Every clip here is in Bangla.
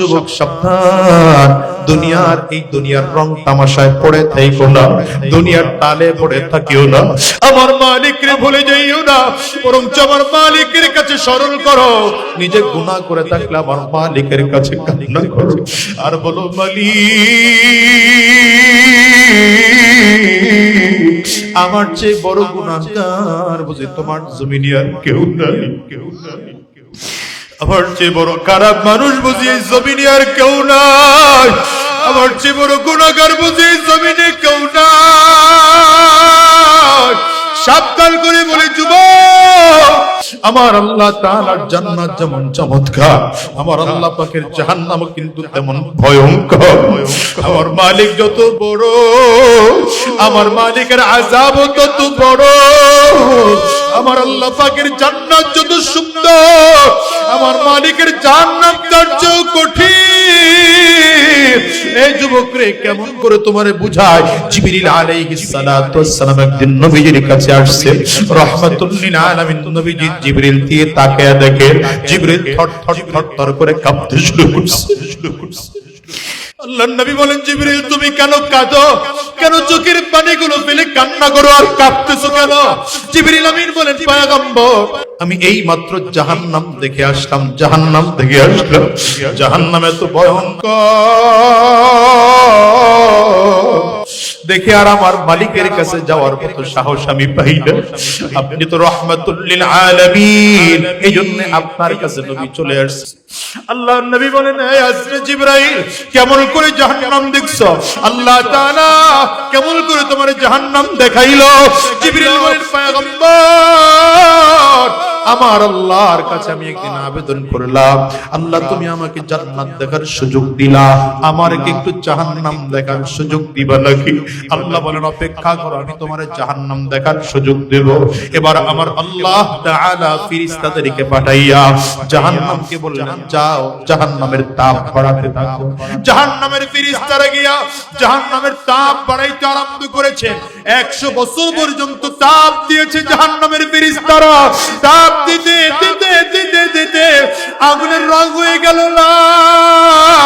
যুবক সাবধান, দুনিয়ার এই দুনিয়ার রং তামাশায় পড়ে থাইকো না, দুনিয়ার টালে পড়ে থাকিও না। আমার মালিকরে ভুলে যাইও না বরং আমার মালিকের কাছে স্মরণ করো, নিজে গুনাহ করে থাকলে আমার মালিকের কাছে কান্না করো। আর বলো, মালিক, আমার চেয়ে বড় গুনাহগার বুঝি তোমার জমিনে আর কেউ নাই কেউ নাই। আমার চেয়ে বড় খারাপ মানুষ বুঝি এই জমিনে আর কেউ নাই। আমার চেয়ে বড় গুণাগার বুঝি এই জমিনে কেউ নাই। সাবধান করে বলে, যুব, আমার আল্লাহ তাআলার জান্নাত যেমন চমৎকার, আমার আল্লাহ পাকের জাহান্নাম কিন্তু তেমন ভয়ঙ্কর। আমার মালিক যত বড়, আমার মালিকের আযাব তত বড়। আমার আল্লাহ পাকের জান্নাত যত সুন্দর আমার মালিকের জান্নাত তার চেয়েও কঠিন। এই যুবক রে কেমন করে তোমারে বুঝায়? জিবরিল আলাইহিস সালাতু ওয়াসসালাম একদিন নবীজির কাছে আসছে। রাহমাতুল লিল আলামিন নবীজি জিবরিল দিয়ে তাকায় দেখে, জিবরিল থট থট থট করে কাঁপতে শুরু করছে। আল্লাহ নবী বলেন, জিবরিল, তুমি কেন কাঁদো? কেন চোখের পানিগুলো ফেলে কান্না করো আর কাঁপতেছো কেন? জিবরিল আমিন বলেন, পয়গম্বর, আমি এই মাত্র জাহান্নাম দেখে আসলাম, জাহান্নাম দেখে আসলাম জাহান্নাম এত ভয়ঙ্কর। দেখে আর আমার মালিকের কাছে যাওয়ার মতো সাহস আমি পাই না। আপনি তো রহমাতুল্লিল আলামিন এই জন্য আপনার কাছে নবী চলে আসছে। আল্লাহ নবী বলেন, হে আজরে জিবরাইল, কেমন করে জাহান্নাম দেখছ? আল্লাহ তাআলা কেমন করে তোমার জাহান্নাম দেখাইলো? জিবরিল বলেন পয়গম্বর আমার আল্লাহর কাছে আমি একদিন আবেদন করলাম, আল্লাহ তুমি আমাকে জান্নাত দেখার সুযোগ দিলা, আমারকে একটু জাহান্নাম দেখার সুযোগ দিবা নাকি? আল্লাহ বলেন, অপেক্ষা করো, আমি তোমার জাহান্নাম দেখার সুযোগ দেব। এবার আমার আল্লাহ তাআলা ফেরেশতাদেরকে পাঠাইয়া জাহান্নামকে বললেন, যাও, জাহান্নামের তাপ বাড়াতে থাকো। জাহান্নামের ফেরেশতারা গিয়া জাহান্নামের তাপ বাড়াইতে আরম্ভ করেছে। 100 বছর পর্যন্ত তাপ দিয়েছে জাহান্নামের ফেরেশতারা তাপ দিতে দিতে দিতে দিতে আগুনের রং হয়ে গেল লাল।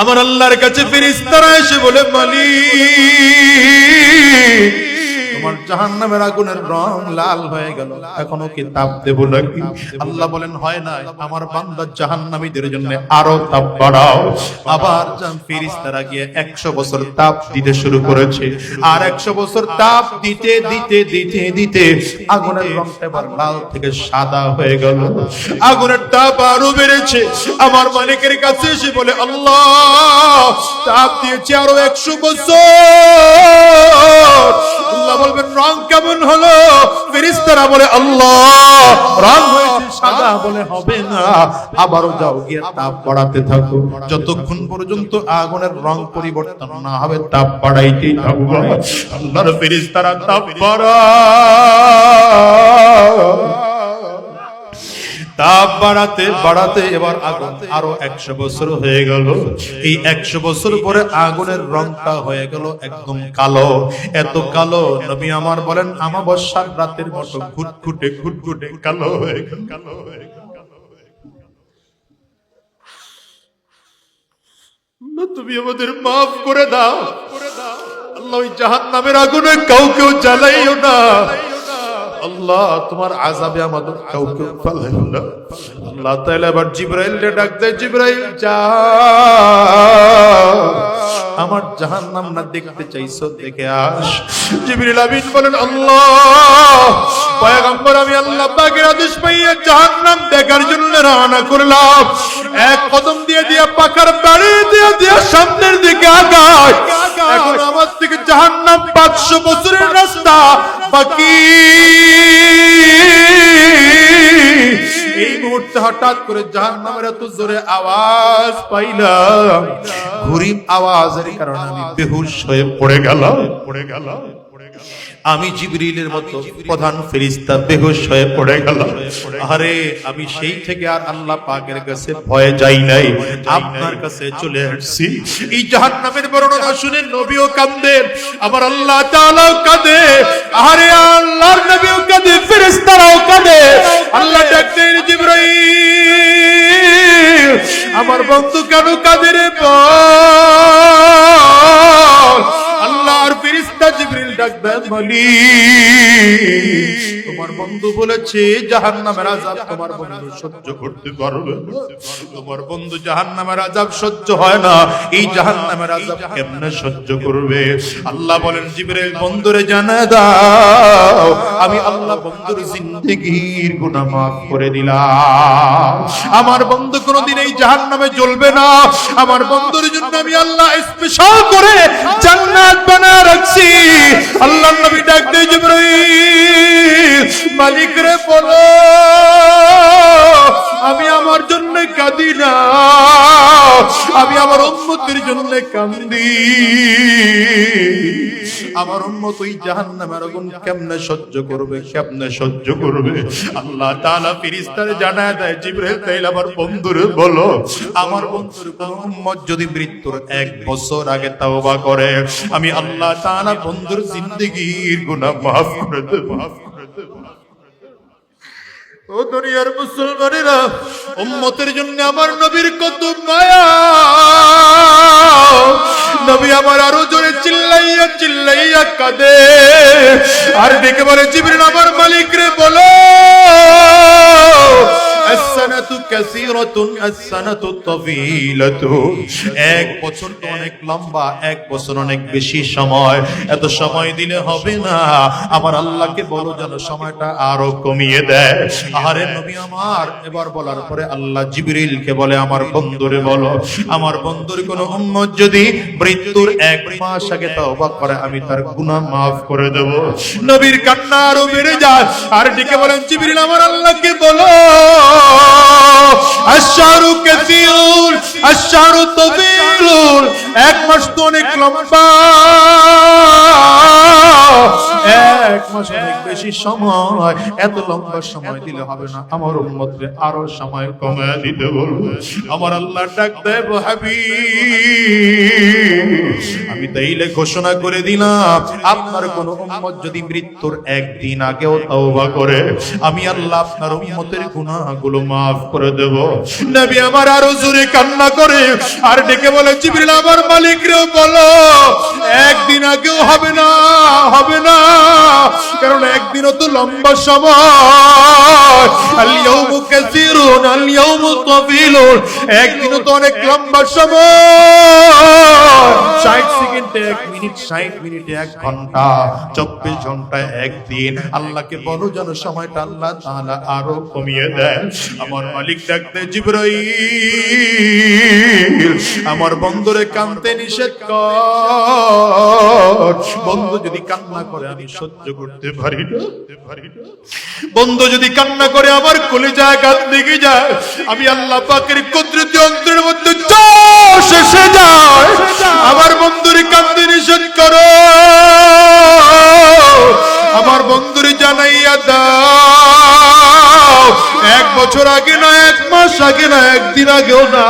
আমার আল্লাহর কাছে ফিরিস্তারা এসে বলে, মালিক তোমার জাহান্নামের আগুনের রং লাল হয়ে গেল। এখনও কি তাপ দেব নাকি? আল্লাহ বলেন, হয় না আমার বান্দা জাহান্নামীদের জন্য আরও তাপ বাড়াও। আবার জান ফেরেশতারা গিয়ে 100 বছর তাপ দিতে শুরু করেছে। আর 100 বছর তাপ দিতে দিতে দিতে দিতে আগুনের রংটা এবার লাল থেকে সাদা হয়ে গেল। আগুনের তাপ আরও বেড়েছে। আমার মালিকের কাছে এসে বলে, আল্লাহ, তাপ দিয়েছে আরও 100 বছর। আল্লাহ বলবেন, রং কেমন হলো? ফেরেশতারা বলে, আল্লাহ, রং হয়েছে সাদা বলে হবে না। আবারও যাও গিয়ে তাপ বাড়াতে থাকো। যতক্ষণ পর্যন্ত আগুনের রং পরিবর্তন না হবে, তাপ বাড়াইতেই থাকব আল্লাহর ফেরেশতারা তাপ তাপ বাড়াতে বাড়াতে এবার আগুন আরও একশো বছর হয়ে গেল। এই একশো বছর পরে আগুনের রংটা হয়ে গেল একদম কালো। এত কালো, নবী আমার বলেন, আমাবস্যার রাতের মতো ঘুটঘুটে ঘুটঘুটে কালো হয়ে গেল। কালো হয়ে গেল তুমি আমাদের মাফ করে দাও। আল্লাহ, ওই জাহান নামের আগুনে কাউকেও জ্বালাইও না। আল্লাহ, তোমার আজাবে আমাদের কাউকে ফালাইও না। আল্লাহ তাআলা এবার জিব্রাইল রে ডাক দেয়, জিব্রাইল যা আমার জাহান্নাম না দেখতে চাইছো, দেখে আস। জিবরিল আমিন বলেন, আল্লাহ, পয়গম্বর, আমি আল্লাহ পাকের আদেশ পাইয়া জাহান্নাম দেখার জন্য রওনা করলাম। এক কদম দিয়ে দিয়া পাকার বাড়ি দিয়ে দিয়া সামনের দিকে আগায়। এখন আমার থেকে জাহান্নাম 500 বছরের রাস্তা বাকি। এই মুহূর্তে হঠাৎ করে জাহান্নামের এত জোরে আওয়াজ পাইলাম। ঘুরিম আওয়াজের কারণে আমি বেহুশ হয়ে পড়ে গেলাম পড়ে গেলাম। আমি জিবরিলের মতো প্রধান ফেরিস্তা বেহোশ হয়ে পড়ে গেল আরে, আমি সেই থেকে আর আল্লাহ পাকের কাছে ভয়ে যাই নাই। আপনার কাছে চলে আসছি। এই জাহান্নামের বর্ণনা শুনে নবীও কাঁদেন আমার আল্লাহ তাআলাও কাঁদে। আরে, আল্লাহর নবীও জিবরিল ডাক দেন মালিক তোমার বন্ধু বলেছে, জাহান্নামের আযাব তোমার বন্ধু সহ্য করতে পারবে তোমার বন্ধু জাহান্নামের আযাব সহ্য হয় না। এই জাহান্নামের আযাব কেমনে সহ্য করবে? আল্লাহ বলেন, জিবরিল, বন্ধুরে জানা দাও, আমি আল্লাহ বন্ধুর জিন্দেগীর গুনাহ মাফ করে দিলাম। আমার বন্ধু কোনোদিন এই জাহান্নামে জ্বলবে না। আমার বন্ধুর জন্য আমি আল্লাহ স্পেশাল করে জান্নাত বানায় রাখছি। আল্লাহ নবী ডাক দিয়ে জিবরাইল মালিক রে বলো। আমি আমার জন্য কাঁদি না। আমি আমার উম্মতের জন্য কান্দি। আমার উম্মত ওই জাহান্নামের আগুন কেমনে সহ্য করবে, কেমনে সহ্য করবে? আল্লাহ তাআলা ফেরেশতারে জানায় দেয়, জিবরাইল, তাইলে আমার বন্ধুরে বলো, আমার বন্ধুর কোন যদি মৃত্যুর এক বছর আগে তাওবা করে, আমি আল্লাহ তাআলা বন্ধুর জিন্দেগীর গুনাহ মাফ করে দেব, মাফ করে দেব। ও দুনিয়ার মুসলমানেরা, উম্মতের জন্য আমার নবীর কত মায়া। নবী আমার আরও জোরে চিল্লাইয়া চিল্লাইয়া কাঁদে। আর দেখে বলে, জিবরিল, আমার মালিক রে, বলো। আসানাতু কাসীরাতুন আসানাতু তাফীলাতু এক বছর তো অনেক লম্বা, এক বছর অনেক বেশি সময়। এত সময় দিলে হবে না। আমার আল্লাহকে বলো যেন সময়টা আরও কমিয়ে দেয়। আরে নবী আমার, এবার বলার পরে আল্লাহ জিবরিলকে বলে, আমার বন্ধুরে বলো, আমার বন্ধুর কোন উম্মত যদি মৃত্যুর এক মাস আগে তওবা করে, আমি তার গুনাহ মাফ করে দেব। নবীর কান্না আরও বেড়ে যায়। আর ডেকে বলেন, জিবরিল, আমার আল্লাহকে বলো। এক মাস তো অনেক লম্বা। এক মাস অনেক বেশি সময়। এত লম্বা সময় দিলে হবে না। আমার আরও সময় দিতে বলব। আমার আল্লাহ ডাক দেব হাবিব, আমি তাইলে ঘোষণা করে দিলাম, আপনার কোন উম্মত যদি মৃত্যুর একদিন আগেও তওবা করে, আমি আল্লাহ আপনার উম্মতের গুনাহগুলো মাফ করে দেব। নবী আমার আরও জোরে কান্না করে, আর ডেকে বলে, জিবরিল, আমার মালিক রে বলো, একদিন আগেও হবে না হবে না। কারণ একদিনও তো লম্বা সময়। আল ইয়াউমু কাসীরুন, আল ইয়াউমু তাবিলুন একদিনও তো অনেক লম্বা সময়। 60 সেকেন্ডে এক মিনিট 60 মিনিটে এক ঘণ্টা 24 ঘন্টায় একদিন। আল্লাহকে বলো যেন সময়টা আল্লাহ তাআলা আরও কমিয়ে দেন আমার মালিক ডাকতে জিবরাইল। আমার বন্ধুরে কানতে নিষেধ কর। বন্ধু যদি কান্না করে, আমি সহ্য করতে পারি বন্ধু যদি কান্না করে, আমার যায় কান দিকে যায়। আমি আল্লাহ পাকের কুদরতি অন্তরের মধ্যে জোশ এসে যায়। আমার বন্ধুরে বছর আগে না, এক মাস আগে না, একদিন আগেও না।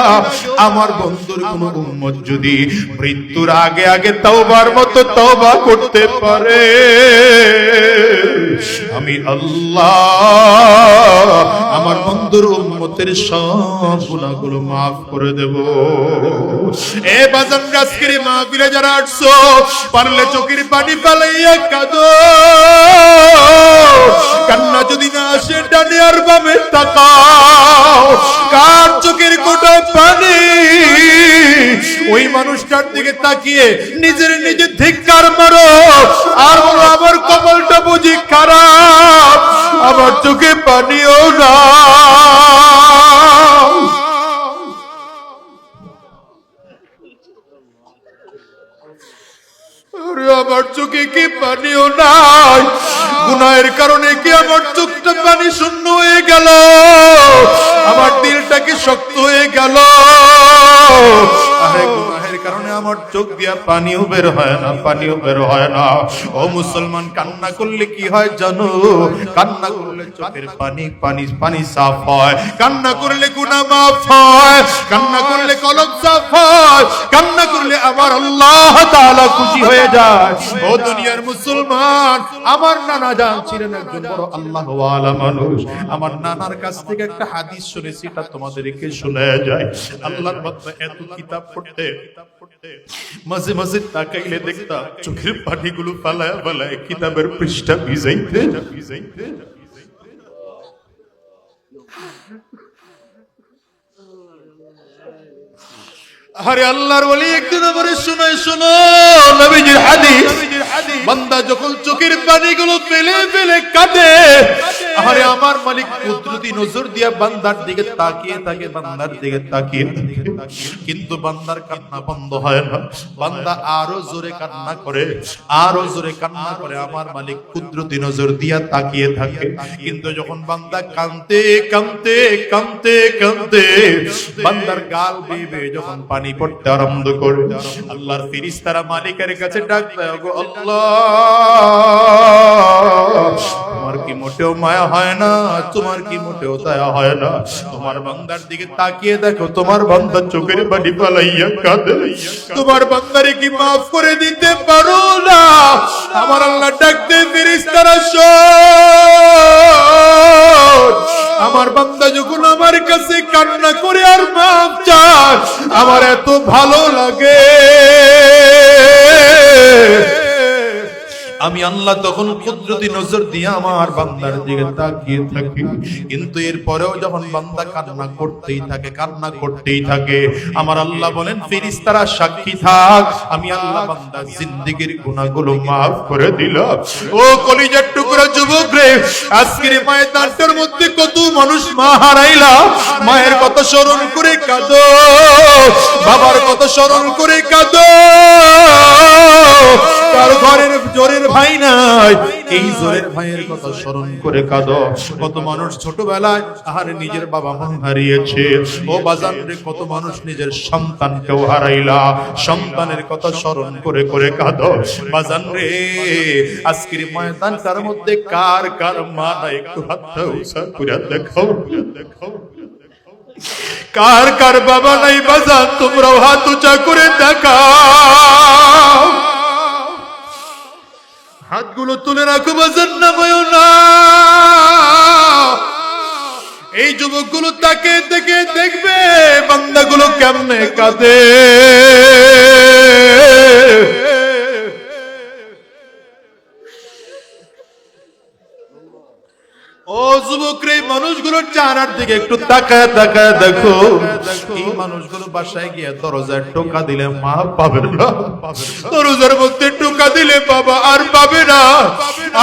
আমার বন্ধুর কোন উন্মত যদি মৃত্যুর আগে আগে তওবার মতো তওবা করতে পারে, আমি আল্লাহ, আমার বন্ধুর উম্মতের সব গুনাহগুলো মাফ করে দেব। এ বাজান গাছকিরি মাহফিলে যারা আসছো, পারলে চোখের পানি পালাইয়া কাঁদো। কান্না যদি না আসে, ডানে আর বামে তাকাও। কার চোখের কোটা পানি? ওই মানুষটার দিকে তাকিয়ে নিজের নিজে ধিক্কার মারো। আর বলো, আমার কপালটা বুঝি খারাপ, আমার চোখে পানিও না কি পানিও নাই? গুনাহের কারণে কি আমার চোখটা পানি শূন্য হয়ে গেল? আমার দিলটা কি শক্ত হয়ে গেল? আমার চোখ দিয়া পানিও বের হয় না, পানিও বের হয় না। ও মুসলমান, কান্না করলে কি হয় জানো? কান্না করলে চোখের পানি পানি পানি সাফ হয়। কান্না করলে গুনাহ মাফ হয়। কান্না করলে কলম সাফ হয়। কান্না করলে আমার আল্লাহ তাআলা খুশি হয়ে যায়। ও দুনিয়ার মুসলমান, আমার নানা জান ছিলেন একজন বড় আল্লাহ ওয়ালা মানুষ। আমার নানার কাছ থেকে একটা হাদিস শুনেছি, এটা তোমাদেরকে শোনা যায়। আল্লাহর বান্দা এত কিতাব পড়তে কিতাব পড়তে মাঝে মাঝে তাকাইলে দেখতাম চোখের পানিগুলো পালায় পালায় কিতাবের পৃষ্ঠা ভিজাইতে ভিজাইতে আরে আল্লাহর বলি একদিন আমারে শুনাই শুনো নবীজির হাদিস। বান্দা যখন চোখের পানিগুলো ফেলে ফেলে কাঁদে আরে আমার মালিক কুদরতি নজর দিয়া বান্দার দিকে তাকিয়ে থাকে বান্দার দিকে তাকিয়ে কিন্তু বান্দার কান্না বন্ধ হয় না। বান্দা আরও জোরে কান্না করে আরও জোরে কান্না করে আমার মালিক কুদরতি নজর দিয়া তাকিয়ে থাকে। কিন্তু যখন বান্দা কানতে কানতে কানতে কানতে বান্দার গাল বেয়ে যখন পানি পড়তে আরম্ভ করে আল্লাহর ফিরিস্তারা মালিকের কাছে ডাক দেয় গো আল্লাহ তোমার কি মোটেও মায়া হয় না? তোমার কি মোটেও দয়া হয় না? তোমার বান্দার দিকে তাকিয়ে দেখো, তোমার বান্দা চোখের পানি পালাইয়া কাঁদে। তোমার বান্দারে কি মাফ করে দিতে পারো না? আমার আল্লাহ ডাকতে ফিরিস্তারা শোন। আমার বান্দা যখন আমার কাছে কান্না করে আর মাফ চায়, আমার এত ভালো লাগে। আমি আল্লাহ তখন কুদরতি নজর দিয়ে আমার বান্দার দিকে তাকিয়ে থাকি। কিন্তু এরপরেও যখন বান্দা কান্না করতেই থাকে, কান্না করতেই থাকে, আমার আল্লাহ বলেন, ফেরেশতারা সাক্ষী থাক, আমি আল্লাহ বান্দার জিন্দেগীর গুনাহগুলো maaf করে দিলাম। ও কলিজার টুকরা যুবক রে, আজকের ময়দানটার মধ্যে কত মানুষ মা হারাইলা। মায়ের কথা স্মরণ করে কাঁদো, বাবার কথা স্মরণ করে কাঁদো। তার ঘরের জোরের ভাই নাই। এই জোরের ভাইয়ের কথা স্মরণ করে কাঁদো। কত মানুষ ছোটবেলায় আর নিজের বাবা মা হারিয়েছে। ও বাজান রে কত মানুষ নিজের সন্তানকেও হারাইলা। সন্তানের কথা স্মরণ করে করে কাঁদো। বাজান রে আজকের ময়দানটার মধ্যে? কার কার মা নাই একটু হাতটা উষা করে দেখাও দেখাও। কার কার বাবা নাই বাজান? তোমরাও হাত উঁচা করে দেখাও। হাতগুলো তুলে রাখো বাজান নামায়ও না। এই যুবকগুলো তাকে দেখে দেখবে বান্দাগুলো কেমনে কাঁদে। দিকে একটু তাকায় তাকায় দেখো। এই মানুষগুলো বাসায় গিয়ে দরজায় টোকা দিলে মা পাবে না। দরজার মধ্যে টোকা দিলে বাবা আর পাবে না।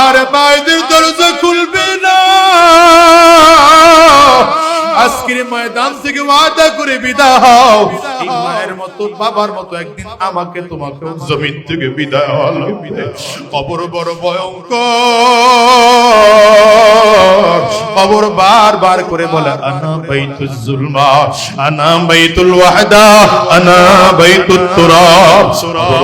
আর মায়েদের দরজা খুলবে না। আজকের ময়দান থেকে ওয়াদা করে বিদায় হও। মায়ের মতো, বাবার মতো একদিন আমাকে তোমাকে জমিন থেকে বিদায় হলো কবর বড় ভয়ঙ্কর। কবর বারবার করে বলে, আনা বাইতুল জুলমা, আনা বাইতুল ওয়াহদা, আনা বাইতুত তুরাব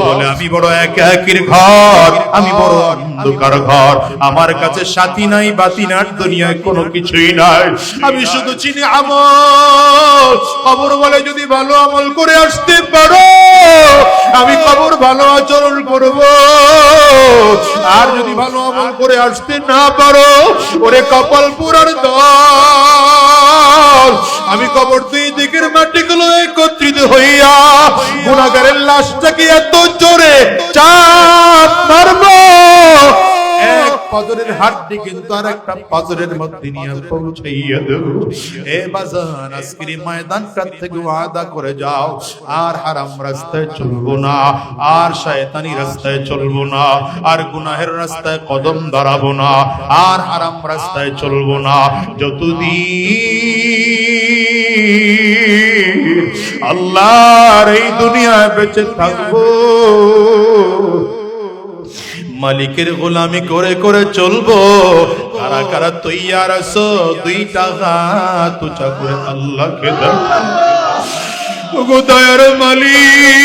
বলে, আমি বড় একাকির ঘর, আমি বড় অন্ধকার ঘর। আমার কাছে সাথী নাই, বাতি নাট দুনিয়ায় কোনো কিছুই নাই। আমি শুধু চিনি আমল। কবর বলে, যদি ভালো আমল করে আসতে পারো আমি কবর ভালো আচরণ করব। আর যদি ভালো আমল করে আসতে না পারো, ওরে কপাল পুরার দল। আমি কবর দুই দিকের মাটিগুলো একত্রিত হইয়া গুণাগারের লাশটাকে এত জোরে চাপ মারবো। পাজরের হাড্ডি কিন্তু আর একটা পাজরের মধ্যে নিয়ে পৌঁছাইয়া দেব এ বাজান আজকের এই ময়দানটার থেকে ওয়াদা করে যাও, আর হারাম রাস্তায় চলবো না, আর শয়তানি রাস্তায় চলবো না, আর গুনাহের রাস্তায় কদম দাঁড়াবো না, আর হারাম রাস্তায় চলবো না। যতদিন আল্লাহর এই দুনিয়ায় বেঁচে থাকব মালিকের গোলামি করে করে চলবো। কারা কারা তৈয়ার আছো? দুই টাকা উঁচা করে মালিক।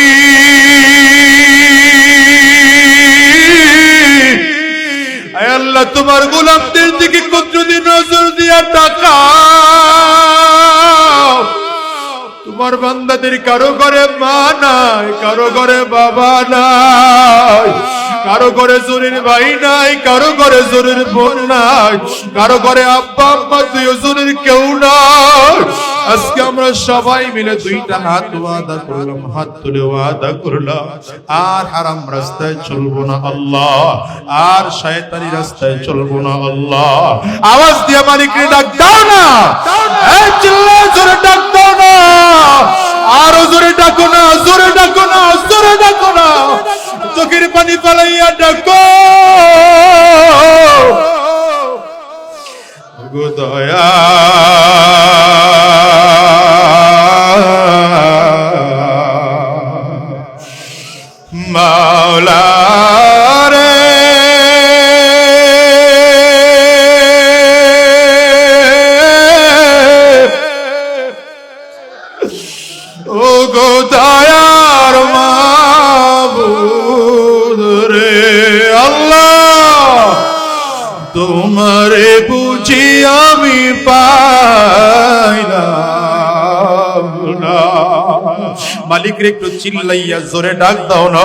আল্লাহ, তোমার গোলামদের দিকে কতদিন নজর দিয়া টাকা তোমার বান্দাদের কারও ঘরে মা নাই, কারও ঘরে বাবা নাই। কারও ঘরে জোরের ভাই নাই কারও ঘরে জোরের বোন নাই কারও ঘরে আব্বা আম্মা দুই জোরের কেউ নাই। আজকে আমরা সবাই মিলে দুইটা হাত ওয়াদা করলাম হাত তুলে ওয়াদা করলাম। আর হারাম রাস্তায় চলবো না আল্লাহ আর শয়তানি রাস্তায় চলবো না আল্লাহ। আওয়াজ দিয়ে মালিককে ডাক দাও না। এই চিল্লা জোরে ডাক দাও না। আরও জোরে ডাকো না জোরে ডাকো না জোরে ডাকো না। চোখের পানি পালাইয়া ডাকো। মালিক রে একটু চিল্লাইয়া জোরে ডাক দাও না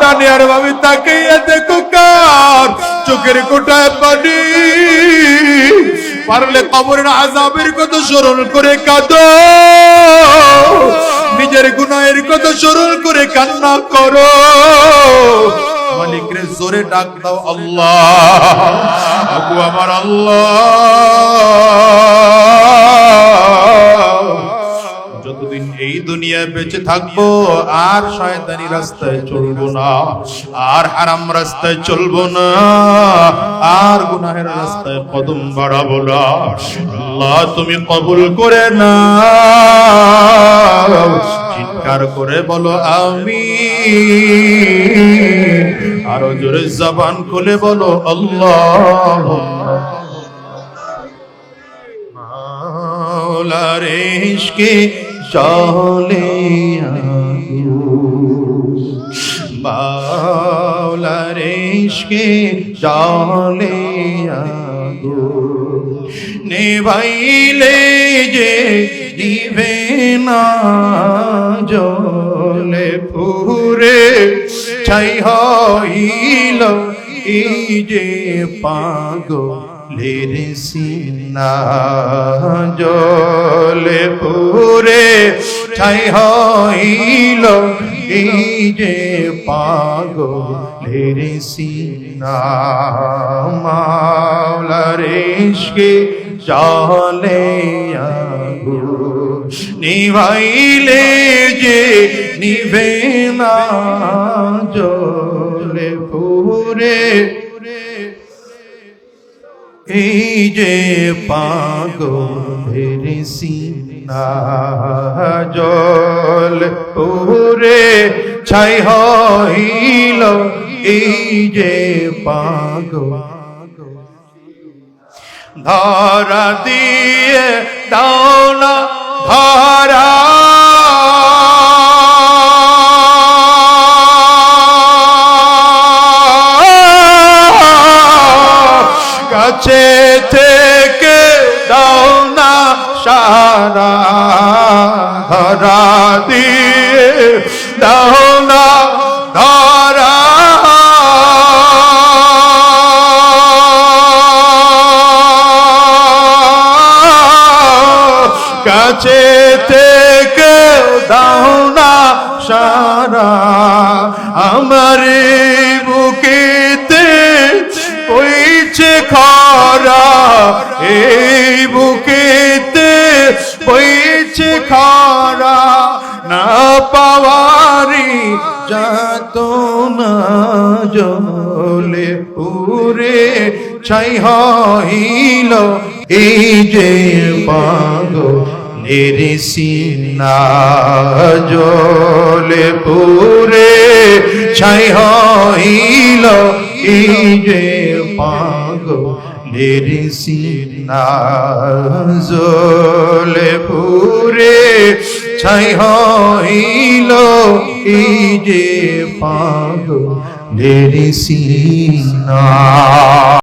ডানে আর ভাবি তাকাইয়া দেখো কার চোখের কোটায় পানি। পারলে কবরের আজাবের কথা স্মরণ করে কাঁদো। নিজের গুনাহের কথা স্মরণ করে কান্না করো। মালিক রে জোরে ডাক দাও, আল্লাহ। আবু, আমার আল্লাহ। এই দুনিয়ায় বেঁচে থাকব, আর শয়তানি রাস্তায় চলবো না, আর হারাম রাস্তায় চলবো না, আর গুনাহের রাস্তায় কদম বাড়াবো না। আল্লাহ, তুমি কবুল করে না চিৎকার করে বলো আমি। আরও জোরে জবান খুলে বলো আল্লাহ মাওলার ইশকে চলে মাওলার ইশকে চলে নেভাইলে যে দিবে না জলে পুরে ছাই হইল এই যে পাগলের সিনা জলে পুরে ছাই হইল এই যে পাগলের সিনা মাওলার ইশকে চলে নিভাইলে যে নিভে না জলে পুরে এই যে পাগলের সিনা জল পুরে ছাই হইল, এই যে পাগল। ধরা দিয়ে দাওনা ধরা কাছে থেকে দাও না সারা ধরা দিয়ে দাও না ধরা। কাছে থেকে দাও না সারা আমার জলে পুরে ছাই হইল এই যে পাগল নিরিসিনা জলে পুরে ছাই হইল এই যে পাগল নিরিসিনা জলে পুরে ছাই হইল এই যে পাগল লেরি সিনা